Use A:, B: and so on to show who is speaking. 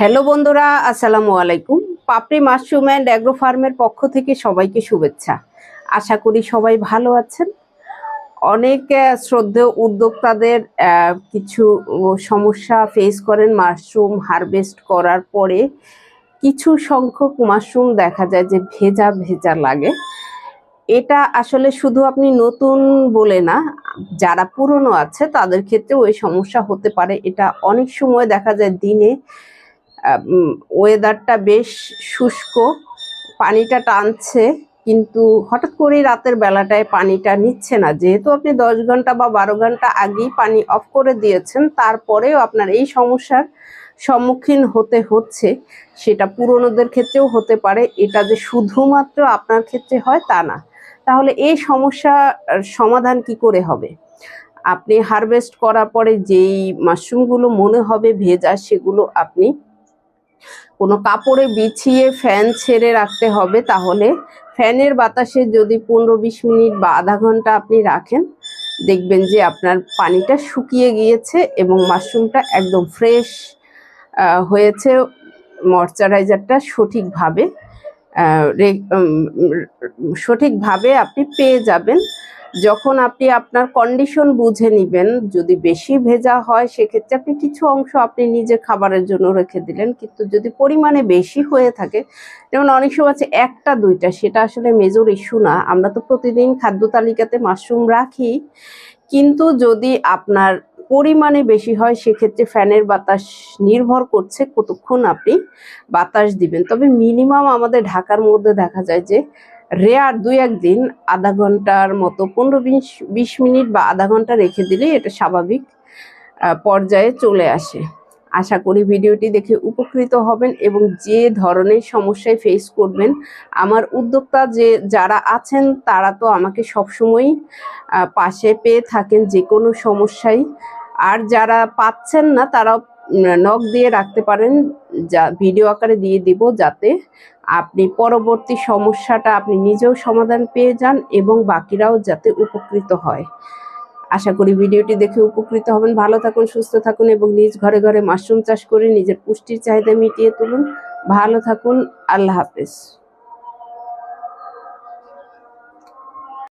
A: Hello বন্ধুরা, আসসালামু আলাইকুম। পাপড়ি মাশরুম অ্যান্ড অ্যাগ্রো ফার্মের পক্ষ থেকে সবাইকে শুভেচ্ছা। আশা করি সবাই ভালো আছেন। অনেক শ্রদ্ধেয় উদ্যোক্তাদের কিছু সমস্যা ফেস করেন মাশরুম হারভেস্ট করার পরে। কিছু সংখ্যক মাশরুম দেখা যায় যে ভেজা ভেজা লাগে। এটা আসলে শুধু আপনি নতুন বলে না, যারা পুরনো আছে তাদের ক্ষেত্রেও এই সমস্যা হতে পারে। এটা অনেক সময় দেখা যায় দিনে ওয়েদারটা বেশ শুষ্ক, পানিটা টানছে, কিন্তু হঠাৎ করে রাতের বেলাটায় পানিটা নিচ্ছে না। যেহেতু আপনি দশ ঘণ্টা বা বারো ঘণ্টা আগেই পানি অফ করে দিয়েছেন, তারপরেও আপনার এই সমস্যার সম্মুখীন হতে হচ্ছে। সেটা পুরনোদের ক্ষেত্রেও হতে পারে, এটা যে শুধুমাত্র আপনার ক্ষেত্রে হয় তা না। তাহলে এই সমস্যা সমাধান কি করে হবে? আপনি হারভেস্ট করার পরে যেই মাশরুমগুলো মনে হবে ভেজা, সেগুলো আপনি কোনো কাপড়ে বিছিয়ে ফ্যান ছেড়ে রাখতে হবে, তাহলে ফ্যানের বাতাসে যদি পনেরো বিশ মিনিট বা আধা ঘণ্টা আপনি রাখেন, দেখবেন যে আপনার পানিটা শুকিয়ে গিয়েছে এবং মাশরুমটা একদম ফ্রেশ হয়েছে। ময়শ্চারাইজারটা সঠিকভাবে সঠিকভাবে আপনি পেয়ে যাবেন। যখন আপনি আপনার কন্ডিশন বুঝে নেবেন, যদি বেশি ভেজা হয়, সেক্ষেত্রে আপনি কিছু অংশ আপনি নিজে খাবারের জন্য রেখে দিলেন। কিন্তু যদি পরিমাণে বেশি হয়ে থাকে, যেমন অনেক সময় আছে একটা, দুইটা, সেটা আসলে মেজর ইস্যু না। আমরা তো প্রতিদিন খাদ্য তালিকাতে মাশরুম রাখি। কিন্তু যদি আপনার পরিমাণে বেশি হয়, সেক্ষেত্রে ফ্যানের বাতাস নির্ভর করছে কতক্ষণ আপনি বাতাস দিবেন। তবে মিনিমাম আমাদের ঢাকার মধ্যে দেখা যায় যে রেয়ার দুই একদিন আধা ঘণ্টার মতো, পনেরো বিশ বিশ মিনিট বা আধা ঘণ্টা রেখে দিলেই এটা স্বাভাবিক পর্যায়ে চলে আসে। আশা করি ভিডিওটি দেখে উপকৃত হবেন এবং যে ধরনের সমস্যায় ফেস করবেন, আমার উদ্যোক্তা যে, যারা আছেন তারা তো আমাকে সবসময়ই পাশে পেয়ে থাকেন যে কোনো সমস্যায়। আর যারা পাচ্ছেন না তারা নখ দিয়ে রাখতে পারেন, যা ভিডিও আকারে দিয়ে দিব যাতে আপনি পরবর্তী সমস্যাটা আপনি নিজেও সমাধান পেয়ে যান এবং বাকিরাও যাতে উপকৃত হয়। আশা করি ভিডিওটি দেখে উপকৃত হবেন। ভালো থাকুন, সুস্থ থাকুন এবং নিজ ঘরে ঘরে মাশরুম চাষ করে নিজের পুষ্টির চাহিদা মিটিয়ে তুলুন। ভালো থাকুন, আল্লাহ হাফেজ।